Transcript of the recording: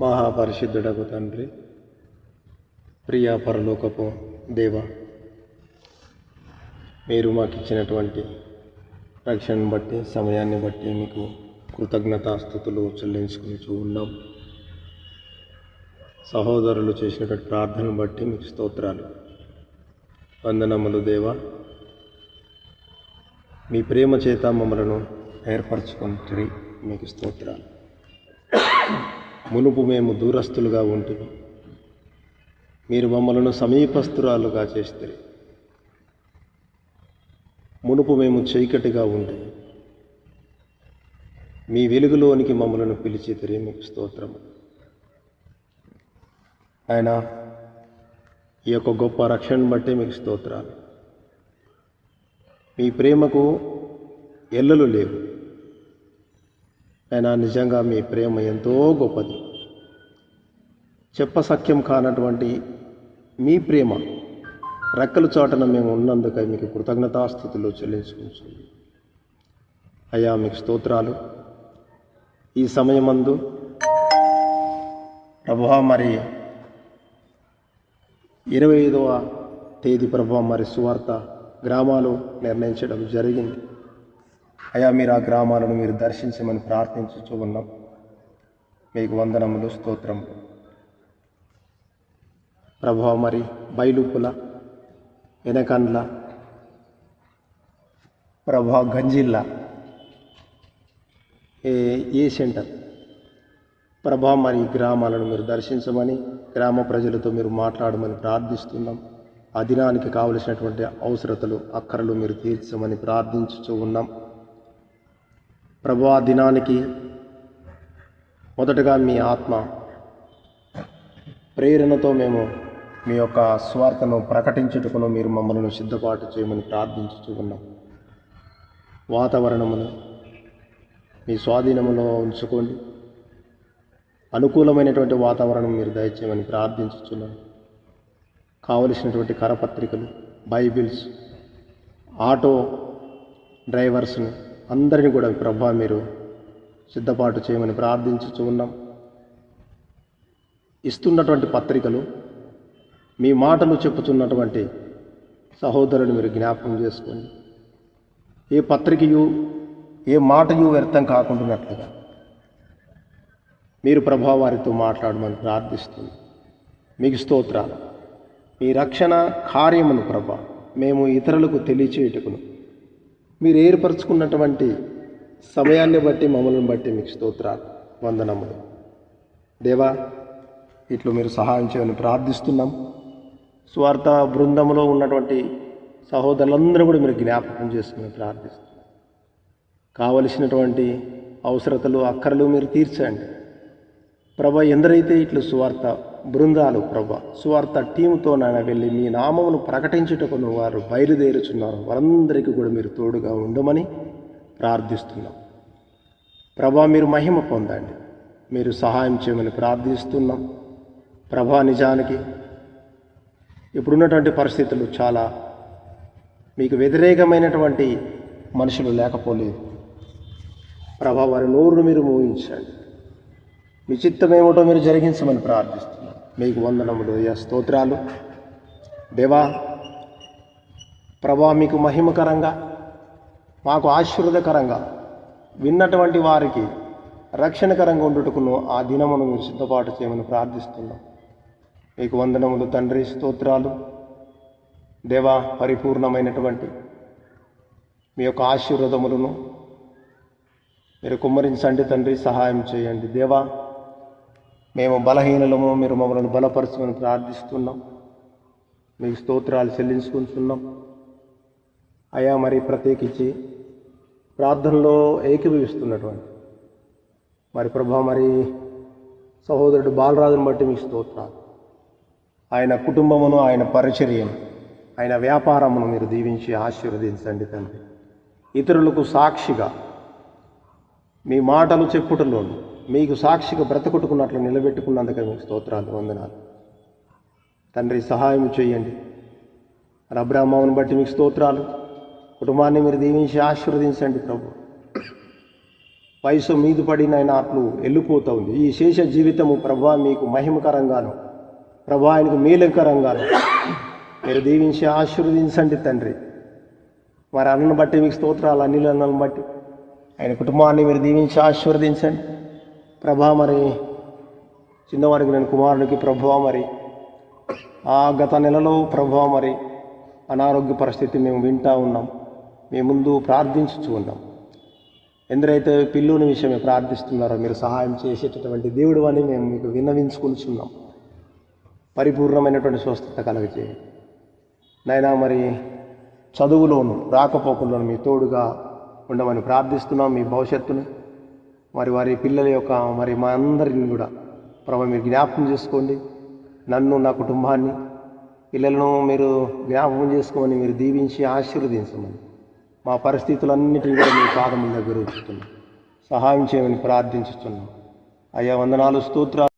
మహాపరిశుద్ధుడకు తండ్రి ప్రియా పరలోకపు దేవ మీరు మాకు ఇచ్చినటువంటి రక్షణను బట్టి సమయాన్ని బట్టి మీకు కృతజ్ఞతాస్థుతులు చెల్లించుకుని ఉన్నాం. సహోదరులు చేసినటువంటి ప్రార్థనను బట్టి మీకు స్తోత్రాలు. వందనములు దేవ మీ ప్రేమ చేత మమ్మలను ఏర్పరచుకుంటుంది మీకు స్తోత్రాలు. మునుపు మేము దూరస్తులుగా ఉంటుంది మీరు మమ్మలను సమీపస్తురాలుగా చేస్తారు మునుపు మేము చీకటిగా ఉండి మీ వెలుగులోనికి మమ్మలను పిలిచితిరి మీకు స్తోత్రము. ఆయన ఈ యొక్క గొప్ప రక్షణను బట్టి మీకు స్తోత్రాలు. మీ ప్రేమకు ఎల్లలు లేవు. అయినా నిజంగా మీ ప్రేమ ఎంతో గొప్పది. చెప్పసఖ్యం కానటువంటి మీ ప్రేమ రెక్కల చాటున మేము ఉన్నందుకై మీకు కృతజ్ఞతాస్థుతులు చెల్లించుకుంటుంది అయ్యా మీకు స్తోత్రాలు. ఈ సమయమందు ప్రభా మరి ఇరవై ఐదవ తేదీ ప్రభా మరి సువార్త గ్రామాలు నిర్ణయించడం జరిగింది. అయా మీరు ఆ గ్రామాలను మీరు దర్శించమని ప్రార్థించుచూ ఉన్నాం. మీకు వందనములు స్తోత్రములు. ప్రభా మరి బయలుపుల వెనకండ్ల ప్రభా గంజిల్లా ఏ ఏ సెంటర్? ప్రభా మరి ఈ గ్రామాలను మీరు దర్శించమని గ్రామ ప్రజలతో మీరు మాట్లాడమని ప్రార్థిస్తున్నాం. ఆ దినానికి కావలసినటువంటి అవసరతలు అక్కరలు మీరు తీర్చమని ప్రార్థించుతూ ఉన్నాం. ప్రభు ఆ దినానికి మొదటగా మీ ఆత్మ ప్రేరణతో మేము మీ యొక్క స్వార్థను ప్రకటించుటకును మీరు మమ్మల్ని సిద్ధపాటు చేయమని ప్రార్థించుతూ ఉన్నాం. వాతావరణమును మీ స్వాధీనములో ఉంచుకోండి. అనుకూలమైనటువంటి వాతావరణం మీరు దయచేయమని ప్రార్థించుతున్నాం కావలసినటువంటి కరపత్రికలు బైబిల్స్ ఆటో డ్రైవర్స్ని అందరిని కూడా ప్రభా మీరు సిద్ధపాటు చేయమని ప్రార్థించుచు ఉన్నాం. ఇస్తున్నటువంటి పత్రికలు మీ మాటలు చెప్పుతున్నటువంటి సహోదరుని మీరు జ్ఞాపకం చేసుకోండి. ఏ పత్రికయు ఏ మాటయు వ్యర్థం కాకుండానట్లుగా మీరు ప్రభా వారితో మాట్లాడమని ప్రార్థిస్తుంది. మీకు స్తోత్రాలు. మీ రక్షణ కార్యమును ప్రభా మేము ఇతరులకు తెలియచేయటకును మీరు ఏర్పరచుకున్నటువంటి సమయాన్ని బట్టి మమ్మల్ని బట్టి మీకు స్తోత్రాలు వందనములు. దేవా ఇట్లు మీరు సహాయం చేయమని ప్రార్థిస్తున్నాం. స్వార్థ బృందంలో ఉన్నటువంటి సహోదరులందరూ కూడా మీరు జ్ఞాపకం చేసుకుని ప్రార్థిస్తున్నాం. కావలసినటువంటి అవసరతలు అక్కర్లు మీరు తీర్చండి. ప్రభ ఎందరైతే ఇట్లు సువార్త బృందాలు ప్రభ. సువార్త టీముతో నాయన వెళ్ళి మీ నామమును ప్రకటించుటకును వారు బయలుదేరుచున్నారు. వారందరికీ కూడా మీరు తోడుగా ఉండమని ప్రార్థిస్తున్నాం. ప్రభా మీరు మహిమ పొందండి. మీరు సహాయం చేయమని ప్రార్థిస్తున్నాం. ప్రభా నిజానికి ఇప్పుడున్నటువంటి పరిస్థితులు చాలా మీకు వ్యతిరేకమైనటువంటి మనుషులు లేకపోలేదు. ప్రభా వారి నోరును మీరు మోహించండి మీ చిత్తమేమిటో మీరు జరిగించమని ప్రార్థిస్తున్నాం. మీకు వందనములు యా స్తోత్రాలు. దేవా ప్రభా మీకు మహిమకరంగా మాకు ఆశీర్వదకరంగా విన్నటువంటి వారికి రక్షణకరంగా ఉండుటకును ఆ దినమును మీరు సిద్ధపాటు చేయమని ప్రార్థిస్తున్నాం. మీకు వందనములు తండ్రి స్తోత్రాలు. దేవా పరిపూర్ణమైనటువంటి మీ యొక్క ఆశీర్వదములను మీరు కుమ్మరించండి తండ్రి సహాయం చేయండి. దేవా మేము బలహీనలము మీరు మమ్మల్ని బలపరచమని ప్రార్థిస్తున్నాం. మీకు స్తోత్రాలు చెల్లించుకుంటున్నాం. అయా మరి ప్రత్యేకించి ప్రార్థనలో ఏకీభవిస్తున్నటువంటి మరి ప్రభా మరి సహోదరుడు బాలరాజుని బట్టి మీకు స్తోత్రాలు. ఆయన కుటుంబమును ఆయన పరిచర్యను ఆయన వ్యాపారమును మీరు దీవించి ఆశీర్వదించండి తండ్రి. ఇతరులకు సాక్షిగా మీ మాటలు చెప్పుటలోను మీకు సాక్షిగా బ్రతకొట్టుకున్నట్లు నిలబెట్టుకున్నందుకే మీకు స్తోత్రాలు వందనాలు. తండ్రి సహాయం చేయండి. రబ్రామావుని బట్టి మీకు స్తోత్రాలు. కుటుంబాన్ని మీరు దీవించి ఆశీర్వదించండి ప్రభు. వయసు మీద పడిన ఆయన అట్లు వెళ్ళిపోతూ ఉంది. ఈ శేష జీవితము ప్రభా మీకు మహిమకరంగాను ప్రభా ఆయనకు మేలుకరంగాను. మీరు దీవించి ఆశీర్వదించండి తండ్రి. మరి అన్నను బట్టి మీకు స్తోత్రాలు అన్నిల బట్టి. ఆయన కుటుంబాన్ని మీరు దీవించి ఆశీర్వదించండి. ప్రభా మరి చిన్నవారికి నేను కుమారునికి ప్రభా మరి ఆ గత నెలలో ప్రభా మరి అనారోగ్య పరిస్థితి మేము వింటా ఉన్నాం. మీ ముందు ప్రార్థించుచు ఉన్నాం. ఎందరైతే పిల్లుని విషయమే ప్రార్థిస్తున్నారో మీరు సహాయం చేసేటటువంటి దేవుడు అని మేము మీకు విన్నవించుకుంటున్నాం పరిపూర్ణమైనటువంటి స్వస్థత కలగజేయండి నైనా మరి చదువులోను రాకపోకల్లోను మీ తోడుగా ఉండమని ప్రార్థిస్తున్నాం మీ భవిష్యత్తును. మరి వారి పిల్లల యొక్క మరి మా అందరిని కూడా ప్రభు మీరు జ్ఞాపకం చేసుకోండి. నన్ను నా కుటుంబాన్ని పిల్లలను మీరు జ్ఞాపకం చేసుకోమని మీరు దీవించి ఆశీర్వదించమని మా పరిస్థితులన్నిటిని కూడా మీ పాదముల దగ్గర ఉంచుతున్నాం. సహాయం చేయమని ప్రార్థించుతున్నాం. అయ్యా వందనాలు స్తోత్రాలు.